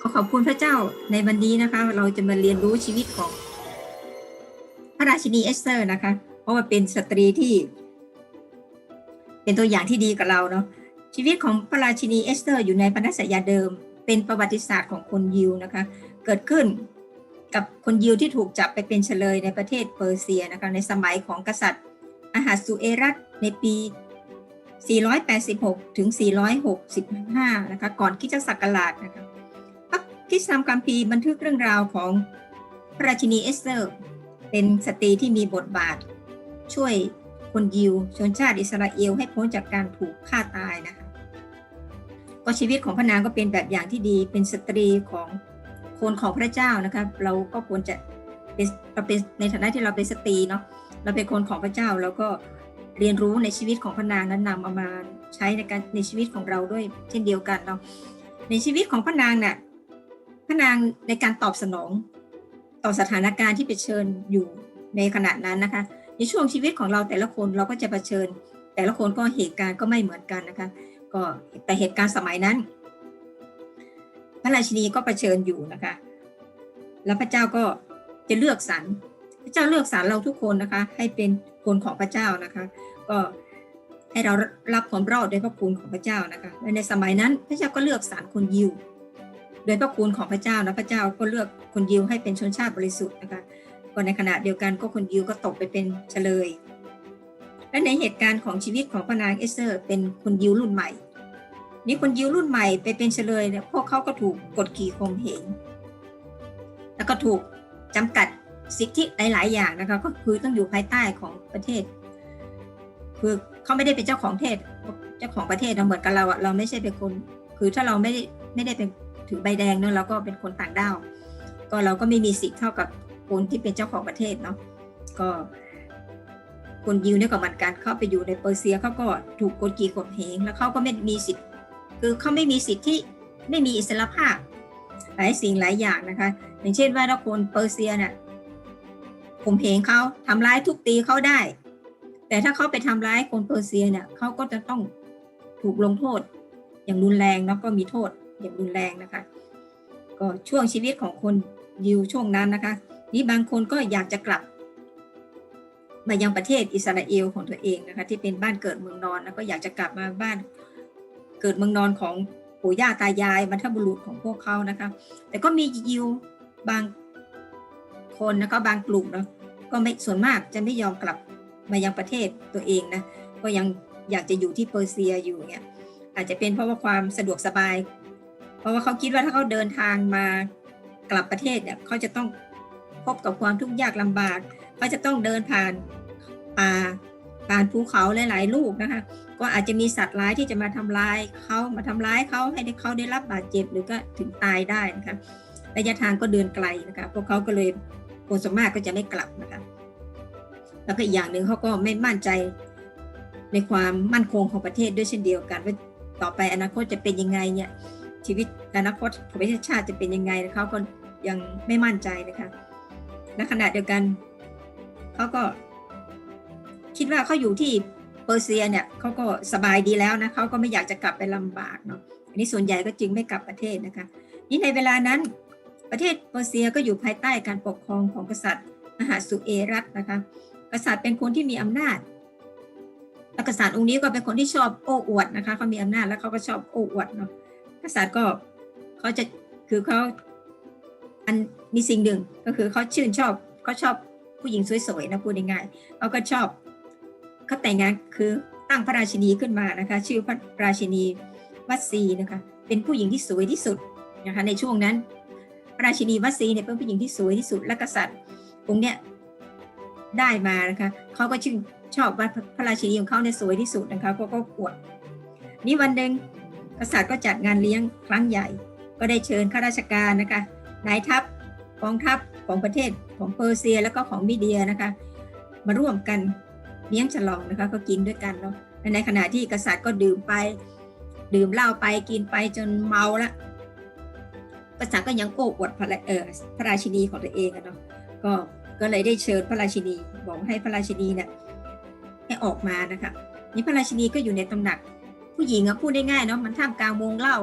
ขอขอบคุณพระเจ้าในวันนี้นะคะ เราจะมาเรียนรู้ชีวิตของ พระราชินีเอสเตอร์นะคะ เพราะว่าเป็นสตรีที่ เป็นตัวอย่างที่ดีกับเราเนาะชีวิตของพระราชินีเอสเตอร์ อยู่ในพันธสัญญาเดิม เป็นประวัติศาสตร์ของคนยิวนะคะ เกิดขึ้นกับคนยิวที่ถูกจับไปเป็นเฉลยในประเทศเปอร์เซียนะคะในสมัยของกษัตริย์อาหาสุเอรัตในปี 486 ถึง 465 นะคะ ก่อนคริสตศักราชนะคะพระคริสตธรรมคัมภีร์บันทึกเรื่องราวของพระราชินีเอสเตอร์ เป็นสตรีที่มีบทบาท ช่วยคนยิวชนชาติอิสราเอลให้พ้นจากการถูกฆ่าตายนะคะ ก็ชีวิตของพระนางก็เป็นแบบอย่างที่ดี เป็นสตรีของคนของพระเจ้านะคะ เราก็ควรจะเป็นเราเป็นในฐานะที่เราเป็นสตรีเนาะ เราเป็นคนของพระเจ้าแล้วก็ เรียนรู้ในชีวิตของพระนางนั้นนำเอามาใช้ในการในชีวิตของเราด้วย เช่นเดียวกันเนาะในชีวิตของพระนางน่ะพระนางในการตอบสนองต่อสถานการณ์ที่เผชิญอยู่ในขณะนั้นนะคะ ในช่วงชีวิตของเราแต่ละคนเราก็จะเผชิญ แต่ละคนก็เหตุการณ์ก็ไม่เหมือนกันนะคะ ก็แต่เหตุการณ์สมัยนั้น พระราชินีก็เผชิญอยู่นะคะ แล้วพระเจ้าก็จะเลือกสรรพระเจ้าเลือกสรรเราทุกคนนะคะ ให้เป็นคนของพระเจ้านะคะ ก็ให้เรารับความรอดด้วยพระคุณของพระเจ้านะคะและในสมัยนั้นพระเจ้าก็เลือกสรรคนยิว โดยพระคุณของพระเจ้านะพระเจ้าก็เลือกคนยิวให้เป็นชนชาติบริสุทธิ์นะคะก็ในขณะเดียวกันก็คนยิวก็ตกไปเป็นเฉลย และในเหตุการณ์ของชีวิตของพระนางเอสเตอร์ เป็นคนยิวรุ่นใหม่ นี่คนยิวรุ่นใหม่ไปเป็นเฉลยเนี่ยพวกเขาก็ถูกกดขี่ข่มเหงแล้วก็ถูกจำกัดสิทธิหลาย ๆ อย่างนะคะก็คือต้องอยู่ภายใต้ของประเทศ คือเขาไม่ได้เป็นเจ้าของเทศเจ้าของประเทศเราเหมือนกับเราอะเราไม่ใช่เป็นคน คือถ้าเราไม่ได้ไม่ได้เป็นถือใบแดงเนอะเราก็เป็นคนต่างด้าว ก็เราก็ไม่มีสิทธิ์เท่ากับคนที่เป็นเจ้าของประเทศเนาะก็คนยิวเนี่ยก็เหมือนกันเข้าไปอยู่ในเปอร์เซียเขาก็ถูกกดขี่ข่มเหงแล้วเขาก็ไม่มีสิทธิ์ คือเขาไม่มีสิทธิ์ที่ไม่มีอิสรภาพหลายสิ่งหลายอย่างนะคะ อย่างเช่นว่าถ้าคนเปอร์เซียเนี่ยข่มเหงเขาทำร้ายทุบตีเขาได้ แต่ถ้าเขาไปทำร้ายคนเปอร์เซียเนี่ยเขาก็จะต้องถูกลงโทษ อย่างรุนแรงแล้วก็มีโทษอย่างรุนแรงนะคะ ก็ช่วงชีวิตของคนยิวช่วงนั้นนะคะ นี่บางคนก็อยากจะกลับ มายังประเทศอิสราเอลของตัวเองนะคะที่เป็นบ้านเกิดเมืองนอนแล้วก็อยากจะกลับมาบ้านเกิดเมืองนอนของปู่ย่าตายายบรรพบุรุษของพวกเขานะคะ แต่ก็มียิวบางคนแล้วก็บางกลุ่มเนาะก็ไม่ส่วนมากจะไม่ยอมกลับ มายังประเทศตัวเองนะก็ยังอยากจะอยู่ที่เปอร์เซียอยู่เนี่ยอาจจะเป็นเพราะว่าความสะดวกสบาย เพราะว่าเขาคิดว่าถ้าเขาเดินทางมากลับประเทศเนี่ยเขาจะต้องพบกับความทุกข์ยากลำบากเขาจะต้องเดินผ่านป่าผ่านภูเขาหลายๆ ลูกนะคะ ก็อาจจะมีสัตว์ร้ายที่จะมาทำร้ายเขามาทำร้ายเขาให้เขาได้รับบาดเจ็บหรือก็ถึงตายได้นะคะระยะทางก็เดินไกลนะคะพวกเขาก็เลยคนส่วนมากก็จะไม่กลับนะคะ แล้วก็อีกอย่างหนึ่งเขาก็ไม่มั่นใจในความมั่นคงของประเทศด้วยเช่นเดียวกันว่าต่อไปอนาคตจะเป็นยังไงเนี่ยชีวิตอนาคตของประเทศชาติจะเป็นยังไงเขาก็ยังไม่มั่นใจนะคะและขณะเดียวกันเขาก็ คิดว่าเขาอยู่ที่เปอร์เซียเนี่ยเขาก็สบายดีแล้วนะเขาก็ไม่อยากจะกลับไปลำบากเนาะอันนี้ส่วนใหญ่ก็จึงไม่กลับประเทศนะคะนี่ในเวลานั้นประเทศเปอร์เซียก็อยู่ภายใต้การปกครองของกษัตริย์มหาสุเอรัตนะคะ กษัตริย์เป็นคนที่มีอำนาจกษัตริย์องค์นี้ก็เป็นคนที่ชอบโอ้อวดนะคะเขามีอำนาจแล้วเขาก็ชอบโอ้อวดเนาะกษัตริย์ก็เขาจะคือเขาอันมีสิ่งหนึ่งก็คือเขาชื่นชอบเขาชอบผู้หญิงสวยๆนะพูดง่ายๆเขาก็ชอบเขาแต่งงานคือตั้งพระราชินีขึ้นมานะคะ ชื่อพระราชินีวัดซีนะคะ เป็นผู้หญิงที่สวยที่สุดนะคะในช่วงนั้นพระราชินีวัดซีเนี่ยเป็นผู้หญิงที่สวยที่สุดและกษัตริย์องค์เนี้ย ได้มานะคะเขาก็ชื่นชอบว่าพระราชินีของเขาเนี่ยสวยที่สุดนะคะก็ก็อวดนี่วันหนึ่งกษัตริย์ก็จัดงานเลี้ยงครั้งใหญ่ ก็ได้เชิญข้าราชการนะคะนายทัพกองทัพของประเทศของเปอร์เซียแล้วก็ของมีเดียนะคะ มาร่วมกันเลี้ยงฉลองนะคะก็กินด้วยกันเนาะในขณะที่กษัตริย์ก็ดื่มไป ดื่มเหล้าไปกินไปจนเมาละกษัตริย์ก็ยังโอ้อวดพระเออพระราชินีของตัวเองอะเนาะก็ ก็เลยได้เชิญพระราชินีบอกให้พระราชินีเนี่ยให้ออกมานะคะนี่พระราชินีก็อยู่ในตำหนัก ผู้หญิงอะพูดได้ง่ายเนาะมันท่ามกลางวงเล่า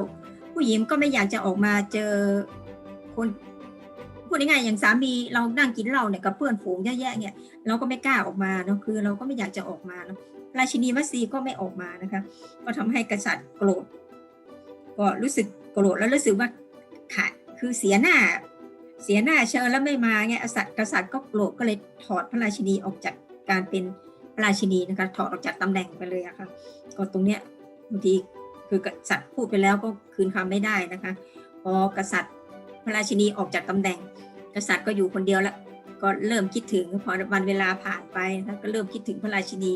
ผู้หญิงก็ไม่อยากจะออกมาเจอคนพูดง่ายๆอย่างสามีเรานั่งกินเหล้าเนี่ยกับเพื่อนฝูงเยอะแยะเนี่ยเราก็ไม่กล้าออกมาเนาะคือเราก็ไม่อยากจะออกมาเนาะราชินีมัสซีก็ไม่ออกมานะคะ ก็ทำให้กษัตริย์โกรธก็รู้สึกโกรธแล้วรู้สึกว่าขาดคือเสียหน้า เสียหน้าเชิญแล้วไม่มาไงกษัตริย์กษัตริย์ก็โกรธก็เลยถอดพระราชินีออกจากการเป็นพระราชินีนะคะถอดออกจากตำแหน่งไปเลยอะค่ะก็ตรงเนี้ยบางทีคือกษัตริย์พูดไปแล้วก็คืนคำไม่ได้นะคะพอกษัตริย์พระราชินีออกจากตำแหน่ง กษัตริย์ก็อยู่คนเดียวแล้วก็เริ่มคิดถึงพอวันเวลาผ่านไปนะก็เริ่มคิดถึงพระราชินี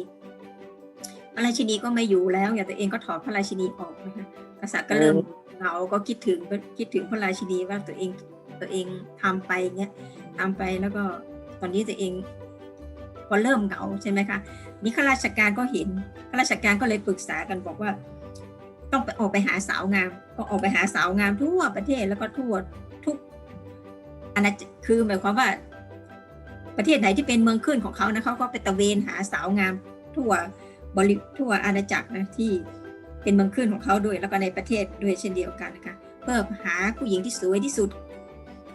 พระราชินีก็ไม่อยู่แล้วอย่างตัวเองก็ถอดพระราชินีออกนะคะกษัตริย์ก็เริ่มเหงาก็คิดถึงคิดถึงพระราชินีว่าตัวเอง ตัวเองทำไปเงี้ยทำไปแล้วก็ตอนนี้ตัวเองพอเริ่มเหงาใช่ไหมคะนี่ข้าราชการก็เห็นข้าราชการก็เลยปรึกษากันบอกว่า ต้องไปออกไปหาสาวงาม ก็ออกไปหาสาวงามทั่วประเทศแล้วก็ทั่วทุกอาณาจักรคือหมายความว่าประเทศไหนที่เป็นเมืองขึ้นของเขานะเขาก็ไปตะเวนหาสาวงามทั่วบริทั่วอาณาจักรนะที่เป็นเมืองขึ้นของเขาด้วยแล้วก็ในประเทศด้วยเช่นเดียวกันนะคะเพื่อหาผู้หญิงที่สวยที่สุด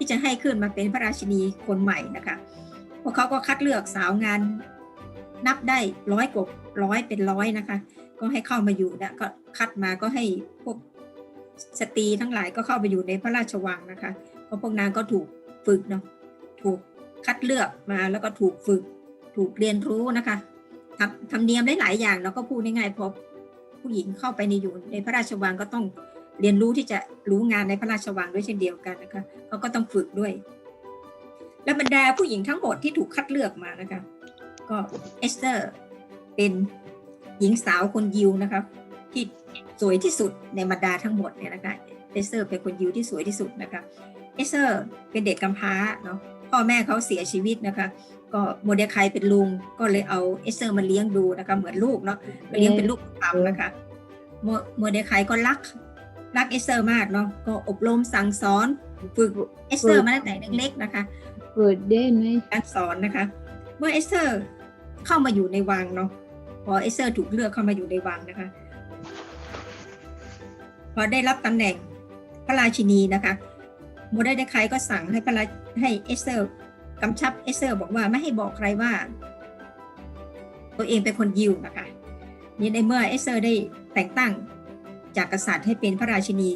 ที่จะให้ขึ้นมาเป็นพระราชินีคนใหม่นะคะพวกเขาก็คัดเลือกสาวงานนับได้ร้อยกว่าร้อยเป็นร้อยนะคะ ก็ให้เข้ามาอยู่นะก็คัดมาก็ให้พวกสตรีทั้งหลายก็เข้าไปอยู่ในพระราชวังนะคะเพราะพวกนางก็ถูกฝึกเนาะถูกคัดเลือกมาแล้วก็ถูกฝึกถูกเรียนรู้นะคะทำทำเนียมได้หลายอย่างแล้วก็พูดง่ายๆพอผู้หญิงเข้าไปในอยู่ในพระราชวังก็ต้อง เรียนรู้ที่จะรู้งานในพระราชวังด้วยเช่นเดียวกันนะคะเขาก็ต้องฝึกด้วย และบรรดาผู้หญิงทั้งหมดที่ถูกคัดเลือกมานะคะ ก็เอสเตอร์เป็นหญิงสาวคนยิวนะคะที่สวยที่สุดในบรรดาทั้งหมดเนี่ยนะคะเอสเตอร์เป็นคนยิวที่สวยที่สุดนะคะเอสเตอร์เป็นเด็กกำพร้าเนาะพ่อแม่เขาเสียชีวิตนะคะ ก็โมเดคายเป็นลุงก็เลยเอาเอสเตอร์มาเลี้ยงดูนะคะเหมือนลูกเนาะเลี้ยงเป็นลูกธรรมนะคะโมโมเดคายก็รัก รักเอสเตอร์มากเนาะก็อบรมสั่งสอนฝึกเอสเตอร์มาตั้งแต่เล็กๆนะคะเปิดได้ไหมการสอนนะคะ เมื่อเอสเตอร์เข้ามาอยู่ในวังเนาะพอเอสเตอร์ถูกเลือกเข้ามาอยู่ในวังนะคะ พอได้รับตำแหน่งพระราชินีนะคะโมเดลไคก็สั่งให้พระราให้เอสเตอร์กำชับเอสเตอร์บอกว่าไม่ให้บอกใครว่า ตัวเองเป็นคนยิวนะคะนี่ในเมื่อเอสเตอร์ได้แต่งตั้ง จากกษัตริย์ให้เป็นพระราชินี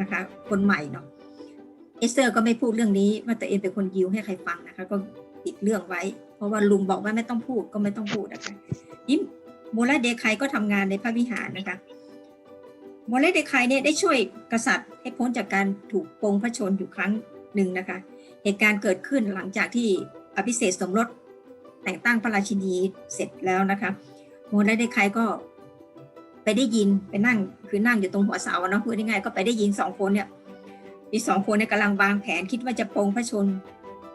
นะคะ คนใหม่เนาะเอสเตอร์ก็ไม่พูดเรื่องนี้ว่าตัวเองเป็นคนยิวให้ใครฟังนะคะ ก็ปิดเรื่องไว้ เพราะว่าลุงบอกว่าไม่ต้องพูดก็ไม่ต้องพูดนะคะยิ่มโมเลเดคายก็ทำงานในพระวิหารนะคะโมเลเดคายเนี่ยได้ช่วยกษัตริย์ให้พ้นจากการถูกปงพระชนอยู่ครั้งหนึ่งนะคะ เหตุการณ์เกิดขึ้นหลังจากที่อภิเษกสมรสแต่งตั้งพระราชินีเสร็จแล้วนะคะโมเลเดคายก็ ไปได้ยินไปนั่งคือนั่งอยู่ตรงหัวเสาเนาะพูดง่ายๆก็ไปได้ยินสองคนเนี่ยมีสองคนเนี่ยกำลังวางแผนคิดว่าจะปงพระชน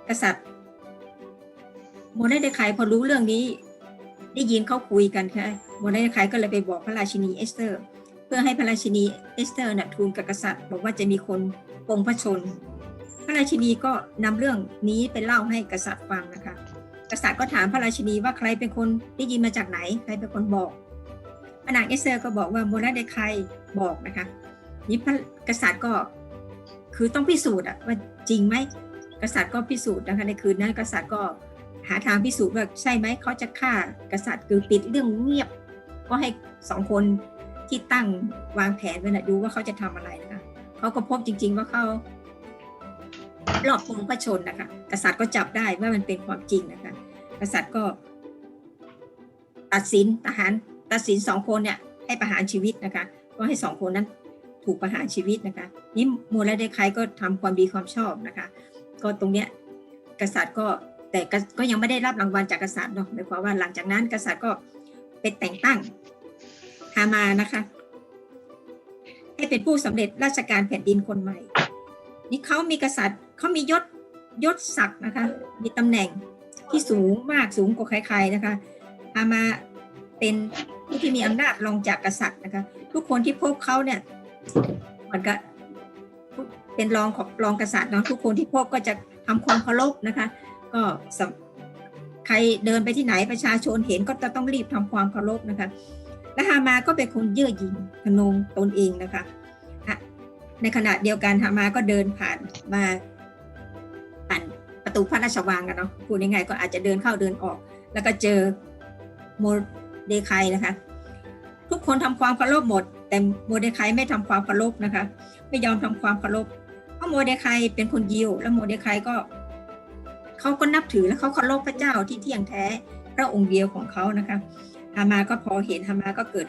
กษัตริย์โมเดลไคพอรู้เรื่องนี้ ได้ยินเขาคุยกันค่ะโมเดลไคก็เลยไปบอกพระราชินีเอสเตอร์ เพื่อให้พระราชินีเอสเตอร์น่ะทูลกับกษัตริย์ บอกว่าจะมีคนปงพระชน พระราชินีก็นำเรื่องนี้ไปเล่าให้กษัตริย์ฟังนะคะ กษัตริย์ก็ถามพระราชินีว่าใครเป็นคนได้ยินมาจากไหน ใครเป็นคนบอก พระนางเอสเตอร์ก็บอกว่าโมนาเดลไคบอกนะคะนี่พระกษัตริย์ก็คือต้องพิสูจน์อะว่าจริงไหมกษัตริย์ก็พิสูจน์นะคะในคืนนั้นกษัตริย์ก็หาทางพิสูจน์ว่าใช่ไหมเขาจะฆ่ากษัตริย์คือปิดเรื่องเงียบ ก็ให้สองคนที่ตั้งวางแผนไว้นะดูว่าเขาจะทำอะไรนะคะเขาก็พบจริง ๆ ว่าเขาหลอกปงพระชนนะคะ กษัตริย์ก็จับได้ว่ามันเป็นความจริงนะคะ กษัตริย์ก็ตัดสินทหาร ตัดสินสองคนเนี่ยให้ประหารชีวิตนะคะ ก็ให้สองคนนั้นถูกประหารชีวิตนะคะ นี่มูลเดคายก็ทำความดีความชอบนะคะ ก็ตรงเนี้ยกษัตริย์ก็แต่ก็ยังไม่ได้รับรางวัลจากกษัตริย์เนาะหมายความว่าหลังจากนั้นกษัตริย์ก็เป็นแต่งตั้งฮามานะคะให้เป็นผู้สำเร็จราชการแผ่นดินคนใหม่ นี่เขามีกษัตริย์เขามียศยศศักดิ์นะคะ มีตำแหน่งที่สูงมากสูงกว่าใครๆนะคะฮามาเป็น ผู้ที่มีอำนาจรองจากกษัตริย์นะคะ ทุกคนที่พบเขาเนี่ยมันก็เป็นรองของรองกษัตริย์เนาะทุกคนที่พบก็จะทำความเคารพนะคะ ก็ใครเดินไปที่ไหนประชาชนเห็นก็จะต้องรีบทำความเคารพนะคะและฮามาก็เป็นคนเย่อหยิ่งทนงตนเองนะคะ ในขณะเดียวกันฮามาก็เดินผ่านมาผ่านประตูพระราชวังกันเนาะพูดยังไงก็อาจจะเดินเข้าเดินออก แล้วก็เจอโม เดคายนะคะ ทุกคนทำความเคารพหมด แต่โมเดคายไม่ทำความเคารพนะคะ ไม่ยอมทำความเคารพเพราะโมเดคายเป็นคนยิว แล้วโมเดคายก็เขาก็นับถือและเขาเคารพพระเจ้าที่เที่ยงแท้พระองค์เดียวของเขานะคะฮามาก็พอเห็นฮามาก็เกิด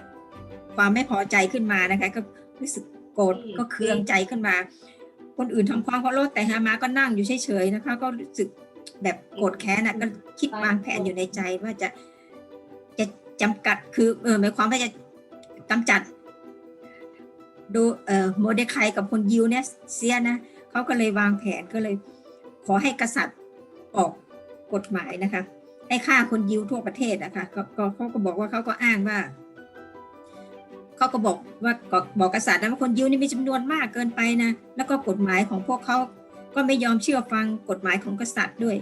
ความไม่พอใจขึ้นมานะคะ ก็รู้สึกโกรธก็เคืองใจขึ้นมา คนอื่นทำความเคารพแต่ฮามาก็นั่งอยู่เฉยๆนะคะ ก็รู้สึกแบบโกรธแค้นนะก็คิดวางแผนอยู่ในใจว่าจะจะ จำกัดคือเออหมายความว่าจะกำจัดดูเอ่อโมเดคายกับคนยิวเนี่ยเสียนะเขาก็เลยวางแผนก็เลย ขอให้กษัตริย์ออกกฎหมายนะคะให้ฆ่าคนยิวทั่วประเทศนะคะก็เขาก็บอกว่าเขาก็อ้างว่าเขาก็บอกว่าก็บอกกษัตริย์นะว่าคนยิวนี่มีจำนวนมากเกินไปนะแล้วก็กฎหมายของพวกเขาก็ไม่ยอมเชื่อฟังกฎหมายของกษัตริย์ด้วย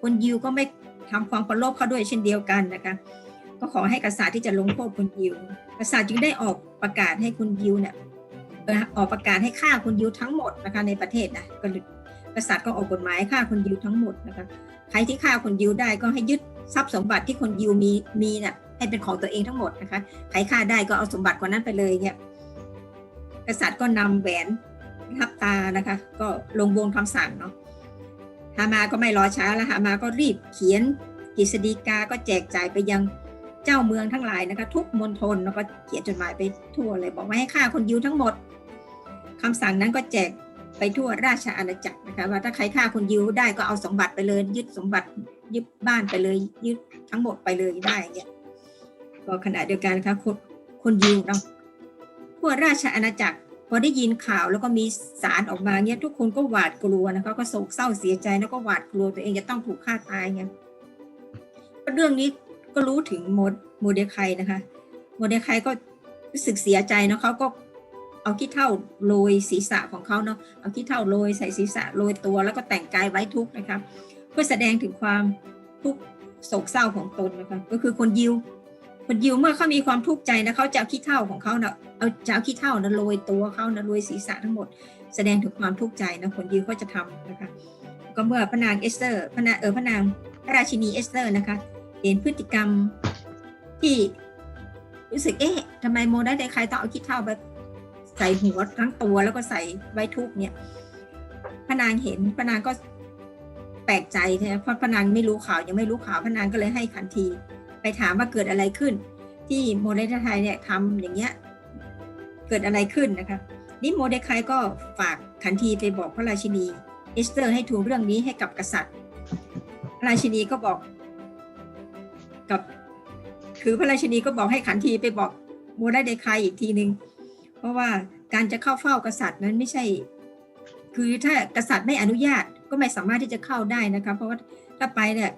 คนยิวก็ไม่ทำความเคารพเขาด้วยเช่นเดียวกันนะคะ ก็ขอให้กษัตริย์ที่จะลงโทษคนยิว กษัตริย์จึงได้ออกประกาศให้คนยิวเนี่ยออกประกาศให้ฆ่าคนยิวทั้งหมดนะคะในประเทศนะก็เลยกษัตริย์ก็ออกกฎหมายฆ่าคนยิวทั้งหมดนะคะใครที่ฆ่าคนยิวได้ก็ให้ยึดทรัพย์สมบัติที่คนยิวมีมีเนี่ยให้เป็นของตัวเองทั้งหมดนะคะใครฆ่าได้ก็เอาสมบัติกว่านั้นไปเลยเนี่ยกษัตริย์ก็นำแหวนทับตานะคะ ก็ลงวงคำสั่งเนาะฮามาก็ไม่รอช้าแล้วฮามาก็รีบเขียนกฤษฎีกาก็แจกจ่ายไปยัง เจ้าเมืองทั้งหลายนะคะ ทุกมณฑลแล้วก็เขียนจดหมายไปทั่วเลยบอกว่าให้ฆ่าคนยิวทั้งหมดคำสั่งนั้นก็แจกไปทั่วราชอาณาจักรนะคะว่าถ้าใครฆ่าคนยิวได้ก็เอาสมบัติไปเลย ยึดสมบัติยึดบ้านไปเลย ยึดทั้งหมดไปเลยได้เงี้ยก็ขณะเดียวกันนะคะคนคนยิวเนาะทั่วราชอาณาจักรพอได้ยินข่าวแล้วก็มีสารออกมาเนี่ยทุกคนก็หวาดกลัวนะคะก็โศกเศร้าเสียใจแล้วก็หวาดกลัวตัวเองจะต้องถูกฆ่าตายไงเรื่องนี้ ก็รู้ถึงโมโมเดคายนะคะ โมเดคายก็รู้สึกเสียใจเนาะเขาก็เอาขี้เท่าโรยศีรษะของเขาเนาะเอาขี้เท่าโรยใส่ศีรษะโรยตัว แล้วก็แต่งกายไว้ทุกข์นะคะเพื่อแสดงถึงความทุกข์โศกเศร้าของตนนะคะก็คือคนยิว คนยิวเมื่อเขามีความทุกข์ใจนะเขาจะเอาขี้เท่าของเขาเนาะเอาจะเอาขี้เท่านะโรยตัวเขานะโรยศีรษะทั้งหมด แสดงถึงความทุกข์ใจนะคนยิวก็จะทำนะคะก็เมื่อพระนางเอสเตอร์พระนางเออพระนางพระราชินีเอสเตอร์นะคะ เห็นพฤติกรรมที่รู้สึกเอ๊ะทำไมโมได้ใครต้องเอาขี้เท่าไปใส่หัวทั้งตัวแล้วก็ใส่ไว้ทุกเนี่ยพระนางเห็นพระนางก็แปลกใจใช่ไหมเพราะพระนางไม่รู้ข่าวยังไม่รู้ข่าวพระนางก็เลยให้ขันที ไปถามว่าเกิดอะไรขึ้น ที่โมเดลไทยเนี่ยทำอย่างเงี้ยเกิดอะไรขึ้นนะคะนี่โมเดคายก็ฝากขันทีไปบอกพระราชินีเอสเตอร์ให้ทูลเรื่องนี้ให้กับกษัตริย์ พระราชินีก็บอก กับคือพระราชนีก็บอกให้ขันทีไปบอกโมได้เดคายอีกทีหนึ่งเพราะว่าการจะเข้าเฝ้ากษัตริย์นั้นไม่ใช่ คือถ้ากษัตริย์ไม่อนุญาตก็ไม่สามารถที่จะเข้าได้นะคะเพราะว่าถ้าไปเนี่ย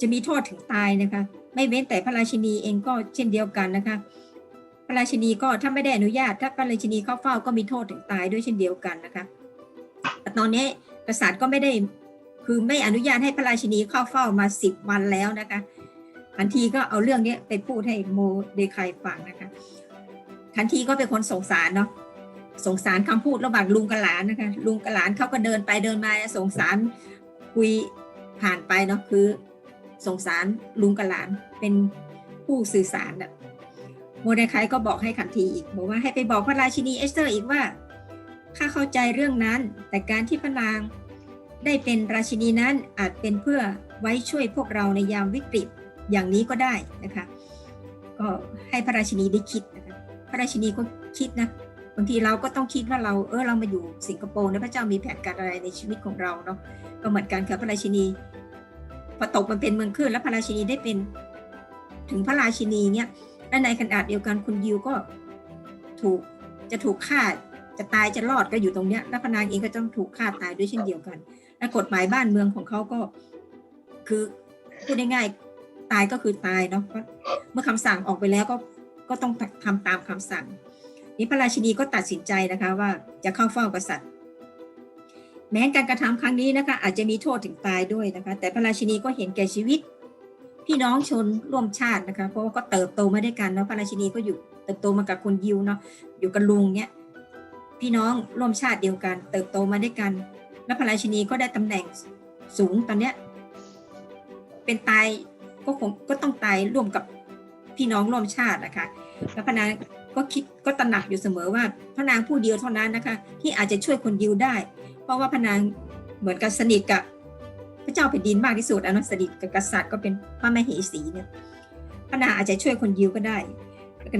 จะมีโทษถึงตายนะคะ ไม่เว้นแต่พระราชินีเองก็เช่นเดียวกันนะคะ พระราชินีก็ถ้าไม่ได้อนุญาต ถ้าพระราชินีเข้าเฝ้าก็มีโทษถึงตายด้วยเช่นเดียวกันนะคะแต่ตอนนี้กษัตริย์ก็ไม่ได้คือไม่อนุญาตให้พระราชินีเข้าเฝ้ามาสิบวันแล้วนะคะ ทันทีก็เอาเรื่องนี้ไปพูดให้โมเดคายฟังนะคะทันทีก็เป็นคนสงสารเนาะสงสารคำพูดระหว่างลุงกับหลานนะคะ ลุงกับหลานเขาก็เดินไปเดินมาสงสารคุยผ่านไปเนาะคือสงสารลุงกับหลานเป็นผู้สื่อสารแบบโมเดคายก็บอกให้ขันทีอีกบอกว่าให้ไปบอกพระราชินีเอสเตอร์อีกว่าข้าเข้าใจเรื่องนั้น แต่การที่พระนางได้เป็นราชินีนั้นอาจเป็นเพื่อไว้ช่วยพวกเราในยามวิกฤต อย่างนี้ก็ได้นะคะก็ให้พระราชินีได้คิดนะคะพระราชินีก็คิดนะบางทีเราก็ต้องคิดว่าเราเออเรามาอยู่สิงคโปร์นะพระเจ้ามีแผนการอะไรในชีวิตของเราเนาะก็เหมือนกันค่ะพระราชินีพอตกมันเป็นเมืองขึ้นแล้วพระราชินีได้เป็น ถึงพระราชินีเนี่ยและในขณะเดียวกันคุณยิวก็ถูกจะถูกฆ่าจะตายจะรอดก็อยู่ตรงเนี้ยแล้วพนางเองก็ต้องถูกฆ่าตายด้วยเช่นเดียวกัน และกฎหมายบ้านเมืองของเขาก็คือพูดง่าย ตายก็คือตายเนาะเมื่อคำสั่งออกไปแล้วก็ก็ต้องทำตามคำสั่ง นี้พระราชินีก็ตัดสินใจนะคะว่าจะเข้าเฝ้ากษัตริย์ แม้การกระทำครั้งนี้นะคะอาจจะมีโทษถึงตายด้วยนะคะ แต่พระราชินีก็เห็นแก่ชีวิต พี่น้องชนร่วมชาตินะคะ เพราะว่าก็เติบโตมาด้วยกันเนาะพระราชินีก็อยู่เติบโตมากับคนยิวเนาะอยู่กับลุงเนี่ยพี่น้องร่วมชาติเดียวกัน เติบโตมาด้วยกัน และพระราชินีก็ได้ตำแหน่งสูงตอนเนี้ยเป็นตาย ก็คงก็ต้องตายร่วมกับพี่น้องร่วมชาตินะคะ แล้วพระนางก็คิดก็ตระหนักอยู่เสมอว่าพระนางผู้เดียวเท่านั้นนะคะ ที่อาจจะช่วยคนยิวได้ เพราะว่าพระนางเหมือนกับสนิทกับพระเจ้าแผ่นดินมากที่สุดอะเนาะสนิทกับกษัตริย์ก็เป็นพระมเหสีเนี่ยพระนางอาจจะช่วยคนยิวก็ได้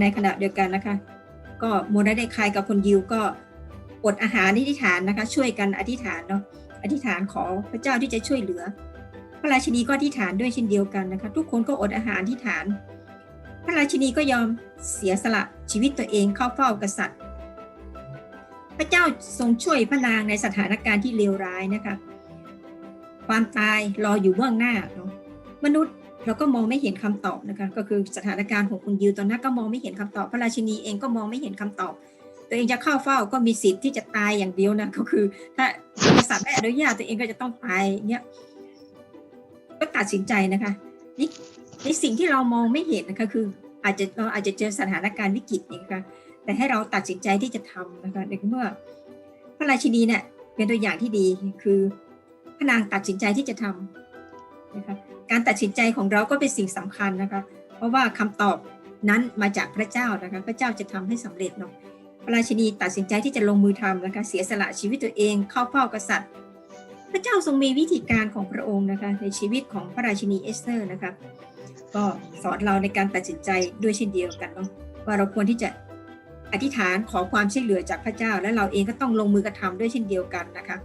ในขณะเดียวกันนะคะ ก็โมนาได้คายกับคนยิวก็อดอาหารอธิษฐานนะคะ ช่วยกันอธิษฐานเนาะอธิษฐานขอพระเจ้าที่จะช่วยเหลือพ ระราชินีก็อธิษฐานด้วยเช่นเดียวกันนะคะ ทุกคนก็อดอาหารอธิษฐาน พระราชินีก็ยอมเสียสละชีวิตตัวเองเข้าเฝ้ากษัตริย์ พระเจ้าทรงช่วยพระนางในสถานการณ์ที่เลวร้ายนะคะความตายรออยู่เบื้องหน้าเนาะมนุษย์เราก็มองไม่เห็นคำตอบนะคะก็คือสถานการณ์ของคุณยิวตอนนั้นก็มองไม่เห็นคำตอบ พระราชินีเองก็มองไม่เห็นคำตอบ ตัวเองจะเข้าเฝ้าก็มีสิทธิ์ที่จะตายอย่างเดียวนะก็คือ ถ้ากษัตริย์ไม่อนุญาตตัวเองก็จะต้องตายเงี้ย ก็ตัดสินใจนะคะนี่ในสิ่งที่เรามองไม่เห็นนะคะคืออาจจะเราอาจจะเจอสถานการณ์วิกฤตนะคะแต่ให้เราตัดสินใจที่จะทำนะคะในเมื่อพระราชินีเนี่ยเป็นตัวอย่างที่ดีคือพระนางตัดสินใจที่จะทำนะคะการตัดสินใจของเราก็เป็นสิ่งสำคัญนะคะ เพราะว่าคำตอบนั้นมาจากพระเจ้านะคะพระเจ้าจะทำให้สำเร็จเนาะพระราชินีตัดสินใจที่จะลงมือทำนะคะเสียสละชีวิตตัวเองเข้าเฝ้ากษัตริย์ พระเจ้าทรงมีวิธีการของพระองค์นะคะในชีวิตของพระราชินีเอสเตอร์นะคะก็สอนเราในการตัดสินใจด้วยเช่นเดียวกันเนาะว่าเราควรที่จะอธิษฐานขอความช่วยเหลือจากพระเจ้า และเราเองก็ต้องลงมือกระทำด้วยเช่นเดียวกันนะคะ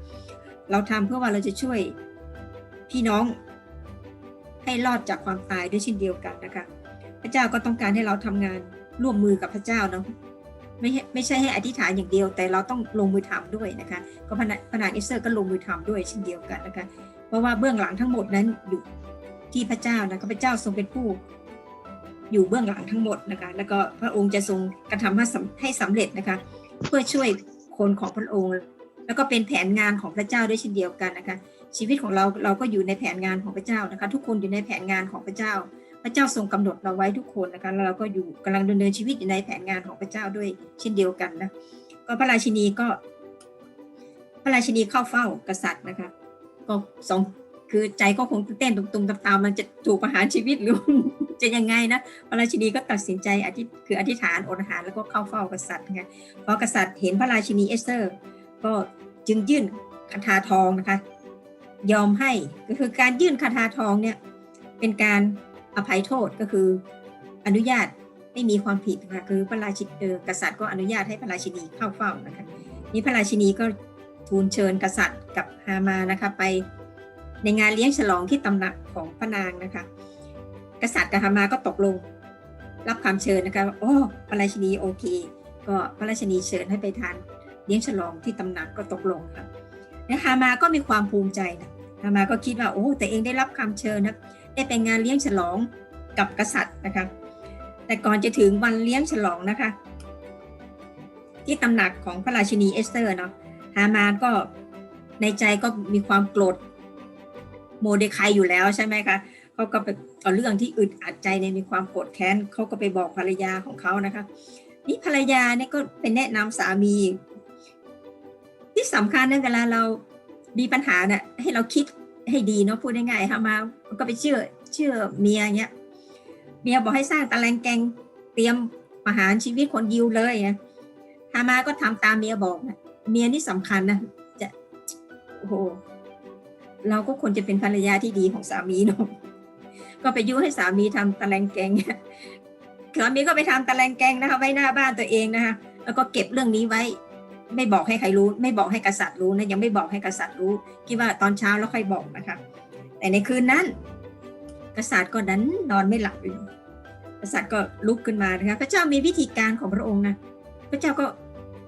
เราทำเพื่อว่าเราจะช่วยพี่น้องให้รอดจากความตายด้วยเช่นเดียวกันนะคะ พระเจ้าก็ต้องการให้เราทำงานร่วมมือกับพระเจ้าเนาะ ไม่ไม่ใช่ให้อธิษฐานอย่างเดียว แต่เราต้องลงมือทำด้วยนะคะก็พระพนางเอสเตอร์ก็ลงมือทำด้วยเช่นเดียวกันนะคะเพราะว่าเบื้องหลังทั้งหมดนั้นอยู่ที่พระเจ้านะคะพระเจ้าทรงเป็นผู้อยู่เบื้องหลังทั้งหมดนะคะแล้วก็พระองค์จะทรงกระทำให้สำให้สำเร็จนะคะเพื่อช่วยคนของพระองค์ แล้วก็เป็นแผนงานของพระเจ้าด้วยเช่นเดียวกันนะคะชีวิตของเราเราก็อยู่ในแผนงานของพระเจ้านะคะ ทุกคนอยู่ในแผนงานของพระเจ้า พระเจ้าทรงกำหนดเราไว้ทุกคนนะคะแล้วเราก็อยู่กำลังดำเนินชีวิตอยู่ในแผนงานของพระเจ้าด้วยเช่นเดียวกันนะก็พระราชินีก็ พระราชินีเข้าเฝ้ากษัตริย์นะคะ ก็สองคือใจก็คงเต้นตุงๆตามๆมันจะถูกประหารชีวิตหรือจะยังไงนะพระราชินีก็ตัดสินใจอธิคืออธิษฐานอดอาหารแล้วก็เข้าเฝ้ากษัตริย์นะคะพอกษัตริย์เห็นพระราชินีเอสเตอร์ ก็จึงยื่นคาถาทองนะคะ ยอมให้ก็คือการยื่นคาถาทองเนี่ยเป็นการ อภัยโทษก็คืออนุญาตไม่มีความผิดนะคะคือพระราชินีกษัตริย์ก็อนุญาตให้พระราชินีเข้าเฝ้านะคะนี่พระราชินีก็ทูลเชิญกษัตริย์กับฮามานะคะไปในงานเลี้ยงฉลองที่ตำหนักของพระนางนะคะ กษัตริย์กับฮามาก็ตกลง รับคำเชิญนะคะโอ้พระราชินีโอเค ก็พระราชินีเชิญให้ไปทานเลี้ยงฉลองที่ตำหนักก็ตกลงค่ะแล้วฮามาก็มีความภูมิใจนะฮามาก็คิดว่าโอ้แต่เองได้รับคำเชิญนะ ได้ไปงานเลี้ยงฉลองกับกษัตริย์นะคะ แต่ก่อนจะถึงวันเลี้ยงฉลองนะคะ ที่ตำหนักของพระราชินีเอสเตอร์เนาะฮามาก็ในใจก็มีความโกรธโมเดคายอยู่แล้วใช่ไหมคะเขาก็ไปเอาเรื่องที่อึดอัดใจในมีความโกรธแค้นเขาก็ไปบอกภรรยาของเขานะคะ นี่ภรรยาเนี่ยก็ไปแนะนำสามี ที่สำคัญนะเวลาเรามีปัญหาเนี่ยให้เราคิด ให้ดีเนาะพูดง่ายๆค่ะมาก็ไปเชื่อเชื่อเมียเนี้ยเมียบอกให้สร้างตะแลงแกงเตรียมประหารชีวิตคนยิวเลยนะฮามาก็ทำตามเมียบอกนะเมียนี่สำคัญนะจะโอ้โหเราก็ควรจะเป็นภรรยาที่ดีของสามีเนาะก็ไปยุให้สามีทำตะแลงแกงสามีก็ไปทำตะแลงแกงนะคะไว้หน้าบ้านตัวเองนะคะแล้วก็เก็บเรื่องนี้ไว้ ไม่บอกให้ใครรู้ ไม่บอกให้กษัตริย์รู้นะยังไม่บอกให้กษัตริย์รู้คิดว่าตอนเช้าแล้วค่อยบอกนะคะ แต่ในคืนนั้น กษัตริย์ก็ดันนอนไม่หลับอยู่กษัตริย์ก็ลุกขึ้นมานะคะพระเจ้ามีวิธีการของพระองค์นะพระเจ้าก็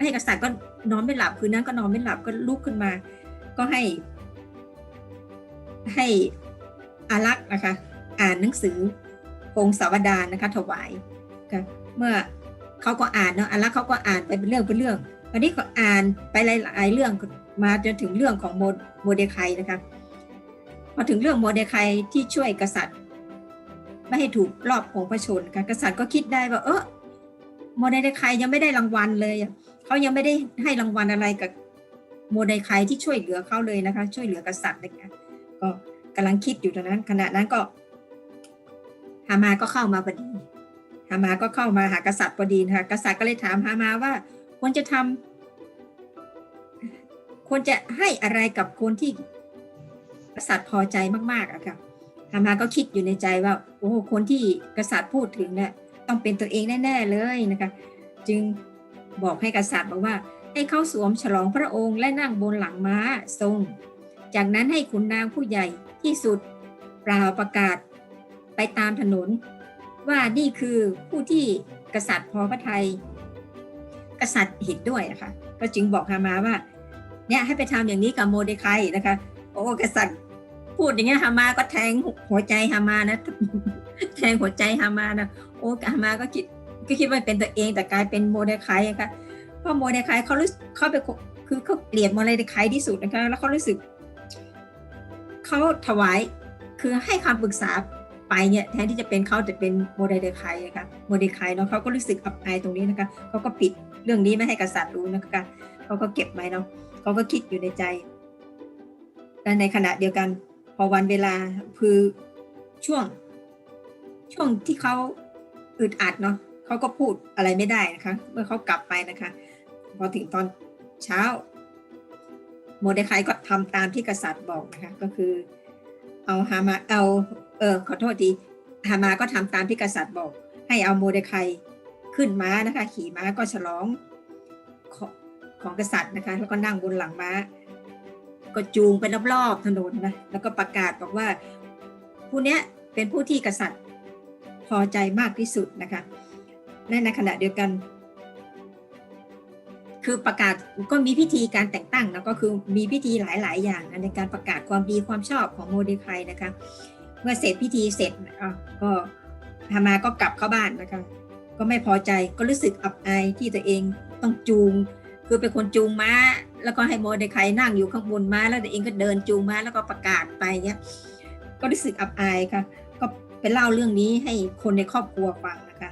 ให้กษัตริย์ก็นอนไม่หลับคืนนั้นก็นอนไม่หลับก็ลุกขึ้นมา ก็ให้ ให้อารักษ์นะคะ อ่านหนังสือพงศาวดารนะคะ ถวายเมื่อเขาก็อ่านเนาะอารักษ์เขาก็อ่านไปเป็นเรื่องเป็นเรื่อง วันนี้ก็อ่านไปหลาย ๆ เรื่องมาจนถึงเรื่องของโมโมเดคายนะคะพอถึงเรื่องโมเดคายที่ช่วยกษัตริย์ ไม่ให้ถูกรอบของพระชนค่ะกษัตริย์ก็คิดได้ว่าเออโมเดคายยังไม่ได้รางวัลเลยเขายังไม่ได้ให้รางวัลอะไรกับโมเดคายที่ช่วยเหลือเขาเลยนะคะ ช่วยเหลือกษัตริย์นะคะก็กำลังคิดอยู่ตอนนั้น ขณะนั้นก็ฮามาก็เข้ามาพอดีฮามาก็เข้ามาหากษัตริย์พอดีนะคะกษัตริย์ก็เลยถามฮามาว่า ควรจะทำควรจะให้อะไรกับคนที่กษัตริย์พอใจมากๆอะค่ะฮามาก็คิดอยู่ในใจว่า โอ้ คนที่กษัตริย์พูดถึงเนี่ยต้องเป็นตัวเองแน่ ๆ เลยนะคะ จึงบอกให้กษัตริย์บอกว่า ให้เข้าสวมฉลองพระองค์และนั่งบนหลังม้าทรง จากนั้นให้ขุนนางผู้ใหญ่ที่สุดเปล่าประกาศไปตามถนน ว่านี่คือผู้ที่กษัตริย์พอพระทัย กษัตริย์เห็นด้วยนะคะก็จึงบอกฮามาว่าเนี่ยให้ไปทำอย่างนี้กับโมเดคายนะคะโอ้กษัตริย์พูดอย่างเงี้ยฮามาก็แทงหัวใจฮามานะแทงหัวใจฮามานะโอ้ฮามาก็คิดก็คิดว่าเป็นตัวเองแต่กลายเป็นโมเดคายนะคะเพราะโมเดคายเขารู้เขาไปคือเขาเกลียดโมเดคายที่สุดนะคะแล้วเขารู้สึกเขาถวายคือให้คำปรึกษาไปเนี่ยแทนที่จะเป็นเขาจะเป็นโมเดคายนะคะโมเดคายเนาะเขาก็รู้สึกอับอายตรงนี้นะคะเขาก็ปิด เรื่องนี้ไม่ให้กษัตริย์รู้นะคะเขาก็เก็บไว้เนาะเขาก็คิดอยู่ในใจและในขณะเดียวกัน พอวันเวลาคือช่วง ช่วงที่เขาอึดอัดเนาะเขาก็พูดอะไรไม่ได้นะคะ เมื่อเขากลับไปนะคะ พอถึงตอนเช้า โมเดคายก็ทำตามที่กษัตริย์บอกนะคะ ก็คือ เอาฮามาเอาเออขอโทษทีฮามาก็ทำตามที่กษัตริย์บอก ให้เอาโมเดคาย ขึ้นม้านะคะ ขี่ม้าก็ฉลองของของกษัตริย์นะคะ แล้วก็นั่งบนหลังม้า ก็จูงไปรอบๆถนนนะแล้วก็ประกาศบอกว่า ผู้นี้เป็นผู้ที่กษัตริย์พอใจมากที่สุดนะคะและในขณะเดียวกัน คือประกาศก็มีพิธีการแต่งตั้งแล้วก็คือมีพิธีหลาย ๆ อย่างในการประกาศความดีความชอบของโมเดคายนะคะ เมื่อเสร็จพิธีเสร็จอะก็ฮามาก็กลับเข้าบ้านนะคะ ก็ไม่พอใจก็รู้สึกอับอายที่ตัวเองต้องจูง คือเป็นคนจูงม้า แล้วก็ให้โมเดคายนั่งอยู่ข้างบนม้า แล้วตัวเองก็เดินจูงม้าแล้วก็ประกาศไปเนี่ยก็รู้สึกอับอายค่ะ ก็ไปเล่าเรื่องนี้ให้คนในครอบครัวฟังนะคะ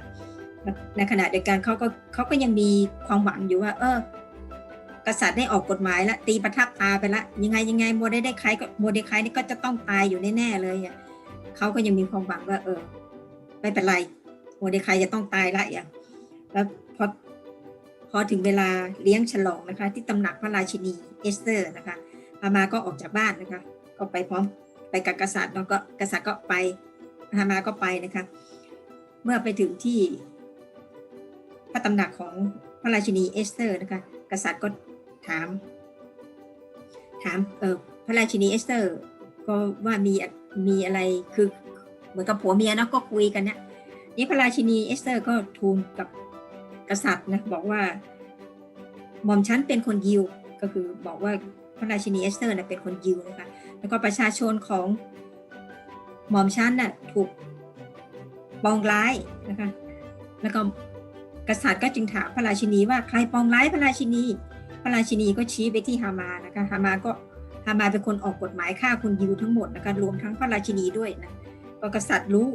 ในขณะเดียวกันเขาก็เขาก็ยังมีความหวังอยู่ว่า เออกษัตริย์ได้ออกกฎหมายแล้วตีประทับตาไปแล้วยังไงยังไงโมเดได้ใครก็โมเดคายนี่ก็จะต้องตายอยู่แน่ๆเลยอะเขาก็ยังมีความหวังว่า เออไม่เป็นไร โมเดคายจะต้องตายละอย่าง แล้วพอพอถึงเวลาเลี้ยงฉลองนะคะ ที่ตำหนักพระราชินีเอสเตอร์นะคะฮามาก็ออกจากบ้านนะคะ ก็ไปพร้อมไปกับกษัตริย์แล้วก็กษัตริย์ก็ไปฮามาก็ไปนะคะ เมื่อไปถึงที่พระตำหนักของพระราชินีเอสเตอร์นะคะ กษัตริย์ก็ถาม ถามเออพระราชินีเอสเตอร์ ก็ว่ามีมีอะไรคือเหมือนกับผัวเมียเนาะก็คุยกันเนี่ย นี่พระราชินีเอสเตอร์ก็ทูลกับกษัตริย์นะบอกว่าหม่อมฉันเป็นคนยิวก็คือบอกว่าพระราชินีเอสเตอร์นะเป็นคนยิวนะคะแล้วก็ประชาชนของหม่อมฉันน่ะถูกปองร้ายนะคะแล้วก็กษัตริย์ก็จึงถามพระราชินีว่าใครปองร้ายพระราชินี พระราชินีก็ชี้ไปที่ฮามานะคะฮามาก็ฮามาเป็นคนออกกฎหมายฆ่าคนยิวทั้งหมดนะคะรวมทั้งพระราชินีด้วยนะก็กษัตริย์รู้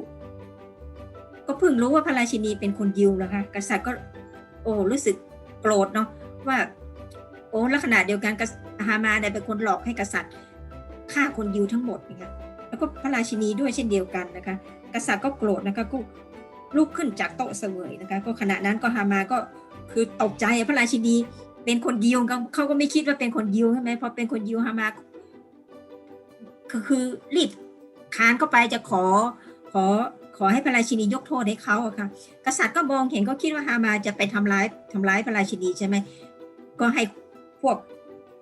ก็เพิ่งรู้ว่าพระราชินีเป็นคนยิวนะคะกษัตริย์ก็โอ้รู้สึกโกรธเนาะว่าโอ้ลักษณะเดียวกันฮามาเนี่ยเป็นคนหลอกให้กษัตริย์ฆ่าคนยิวทั้งหมดนะคะแล้วก็พระราชินีด้วยเช่นเดียวกันนะคะ กษัตริย์ก็โกรธนะคะก็ลุกขึ้นจากโต๊ะเสวยนะคะก็ขณะนั้นก็ฮามาก็คือตกใจพระราชินีเป็นคนยิวเขาก็ไม่คิดว่าเป็นคนยิวใช่ไหมพอเป็นคนยิวฮามาก็คือรีบค้านเข้าไปจะขอขอ ขอให้พระราชินียกโทษให้เขาอะค่ะ กษัตริย์ก็มองเห็นก็คิดว่าฮามาจะไปทำร้ายทำร้ายพระราชินีใช่ไหมก็ให้พวก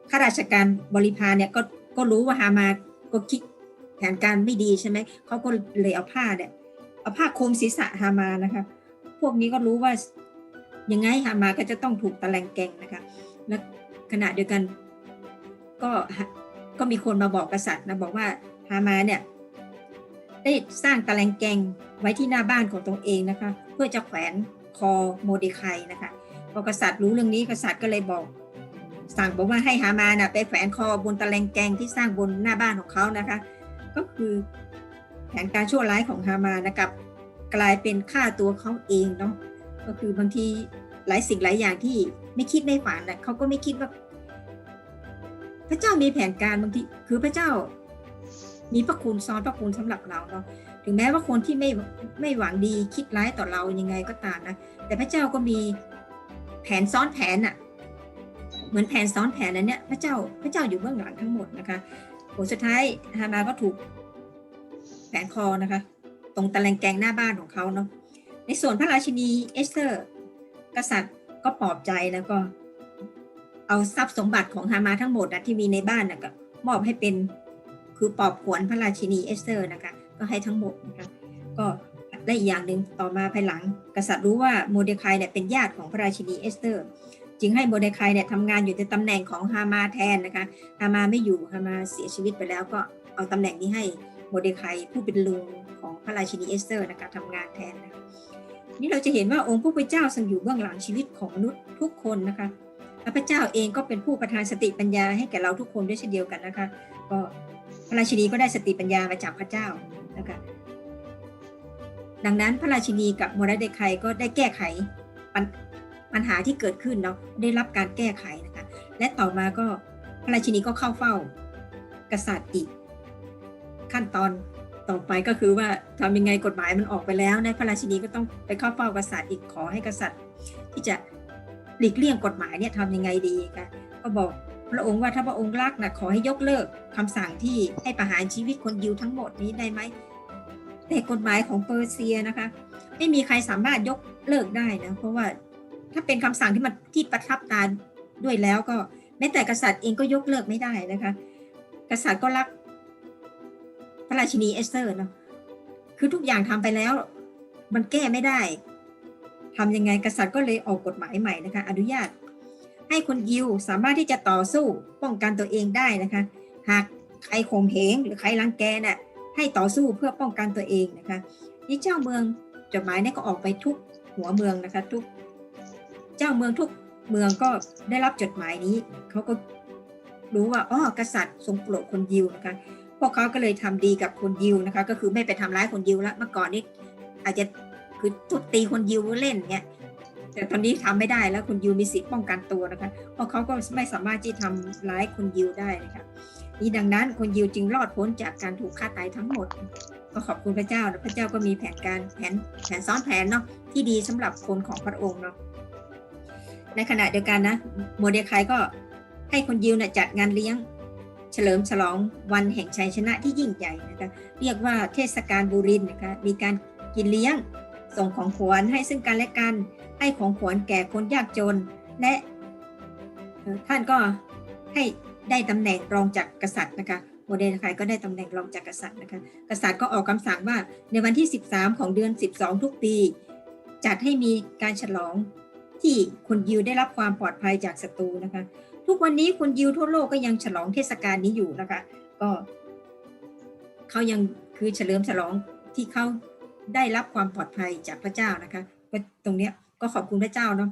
ข้าราชการบริพารเนี่ยก็ก็รู้ว่าฮามาก็คิดแผนการไม่ดีใช่ไหมเขาก็เลยเอาผ้าเนี่ยเอาผ้าคลุมศีรษะฮามานะคะ พวกนี้ก็รู้ว่ายังไงฮามาก็จะต้องถูกตะแลงแกงนะคะ และขณะเดียวกันก็ก็มีคนมาบอกกษัตริย์นะบอกว่าฮามาเนี่ย ได้สร้างตะแลงแกงไว้ที่หน้าบ้านของตนเองนะคะ เพื่อจะแขวนคอโมเดคายนะคะพอกษัตริย์รู้เรื่องนี้กษัตริย์ก็เลยบอก สั่งบอกว่าให้ฮามานะไปแขวนคอบนตะแลงแกงที่สร้างบนหน้าบ้านของเขานะคะ ก็คือแผนการชั่วร้ายของฮามานะครับกลายเป็นฆ่าตัวเขาเองเนาะก็คือบางทีหลายสิ่งหลายอย่างที่ไม่คิดไม่ฝันนะเขาก็ไม่คิดว่า พระเจ้ามีแผนการบางทีคือพระเจ้า มีพระคุณซ้อนพระคุณสำหรับเราเนาะถึงแม้ว่าคนที่ไม่ไม่หวังดีคิดร้ายต่อเรายังไงก็ตามนะแต่พระเจ้าก็มีแผนซ้อนแผนอะเหมือนแผนซ้อนแผนนั้นเนี่ยพระเจ้าพระเจ้าอยู่เบื้องหลังทั้งหมดนะคะผลสุดท้ายฮามาก็ถูกแผนคอนะคะ ตรงตะแลงแกงหน้าบ้านของเขาเนาะในส่วนพระราชินีเอสเตอร์ กษัตริย์ก็ปลอบใจแล้วก็เอาทรัพย์สมบัติของฮามาทั้งหมดนะที่มีในบ้านนะก็มอบให้เป็น คือปอบขวัญพระราชินีเอสเตอร์นะคะก็ให้ทั้งหมดนะคะก็ได้อีกอย่างหนึ่งต่อมาภายหลัง กษัตริย์รู้ว่าโมเดคายเนี่ยเป็นญาติของพระราชินีเอสเตอร์ จึงให้โมเดคายเนี่ยทำงานอยู่ในตำแหน่งของฮามาแทนนะคะฮามาไม่อยู่ฮามาเสียชีวิตไปแล้วก็เอาตำแหน่งนี้ให้โมเดคายผู้เป็นลุงของพระราชินีเอสเตอร์นะคะทำงานแทนนะะนี่เราจะเห็นว่าองค์ผู้เป็นเจ้าทรงอยู่เบื้องหลังชีวิตของมนุษย์ทุกคนนะคะและพระเจ้าเองก็เป็นผู้ประทานสติปัญญาให้แก่เราทุกคนด้วยเช่นเดียวกันนะคะ ก็ ระราชินีก็ได้สติปัญญามาจากพระเจ้านะคะดังนั้นพระราชินีกับโมราเดคายก็ได้แก้ไขปัญปัญหาที่เกิดขึ้นเนาะได้รับการแก้ไขนะคะและต่อมาก็พระราชินีก็เข้าเฝ้ากษัตริย์อีก ขั้นตอนต่อไปก็คือว่าทำยังไงกฎหมายมันออกไปแล้วนะพระราชินีก็ต้องไปเข้าเฝ้ากษัตริย์อีกขอให้กษัตริย์ ที่จะหลีกเลี่ยงกฎหมายเนี่ยทำยังไงดีคะก็บอก พระองค์ว่าถ้าพระองค์รักนะขอให้ยกเลิกคำสั่งที่ให้ประหารชีวิตคนยิวทั้งหมดนี้ได้ไหมแต่กฎหมายของเปอร์เซียนะคะ ไม่มีใครสามารถยกเลิกได้นะเพราะว่าถ้าเป็นคำสั่งที่มันที่ประทับตาด้วยแล้วก็แม้แต่กษัตริย์เองก็ยกเลิกไม่ได้นะคะ กษัตริย์ก็รักพระราชินีเอสเตอร์เนาะคือทุกอย่างทำไปแล้ว มันแก้ไม่ได้ทำยังไงกษัตริย์ก็เลยออกกฎหมายใหม่นะคะ อนุญาต ให้คนยิวสามารถที่จะต่อสู้ป้องกันตัวเองได้นะคะ หากใครข่มเหงหรือใครรังแกน่ะให้ต่อสู้เพื่อป้องกันตัวเองนะคะนี่เจ้าเมืองจดหมายนี่ก็ออกไปทุกหัวเมืองนะคะทุกเจ้าเมืองทุกเมืองก็ได้รับจดหมายนี้เขาก็รู้ว่าอ๋อกษัตริย์ทรงโปรดคนยิวนะคะพวกเขาก็เลยทำดีกับคนยิวนะคะ ก็คือไม่ไปทำร้ายคนยิวละเมื่อก่อนนี้อาจจะคือทุบตีคนยิวเล่นเงี้ย แต่ตอนนี้ทำไม่ได้แล้วคนยิวมีสิทธิ์ป้องกันตัวนะคะ เพราะเขาก็ไม่สามารถที่ทำร้ายคนยิวได้นะคะนี่ดังนั้นคนยิวจึงรอดพ้นจากการถูกฆ่าตายทั้งหมด ก็ขอบคุณพระเจ้านะพระเจ้าก็มีแผนการแผนแผนซ้อนแผนเนาะที่ดีสำหรับคนของพระองค์เนาะในขณะเดียวกันนะโมเดคายก็ให้คนยิวนี่ยจัดงานเลี้ยงเฉลิมฉลองวันแห่งชัยชนะที่ยิ่งใหญ่นะคะเรียกว่าเทศกาลบูรินนะคะมีการกินเลี้ยง ส่งของขวัญให้ซึ่งกันและกัน ให้ของขวัญแก่คนยากจน และท่านก็ให้ได้ตำแหน่งรองจากกษัตริย์นะคะโมเดลคก็ได้ตำแหน่งรองจากกษัตริย์นะคะ กษัตริย์ก็ออกคำสั่งว่าในวันที่ 13 ของเดือน 12 ทุกปี จัดให้มีการฉลองที่คนยิวได้รับความปลอดภัยจากศัตรูนะคะ ทุกวันนี้คนยิวทั่วโลกก็ยังฉลองเทศกาลนี้อยู่นะคะ ก็เขายังคือเฉลิมฉลองที่เขา ได้รับความปลอดภัยจากพระเจ้านะคะ ตรงเนี้ยก็ขอบคุณพระเจ้าเนาะ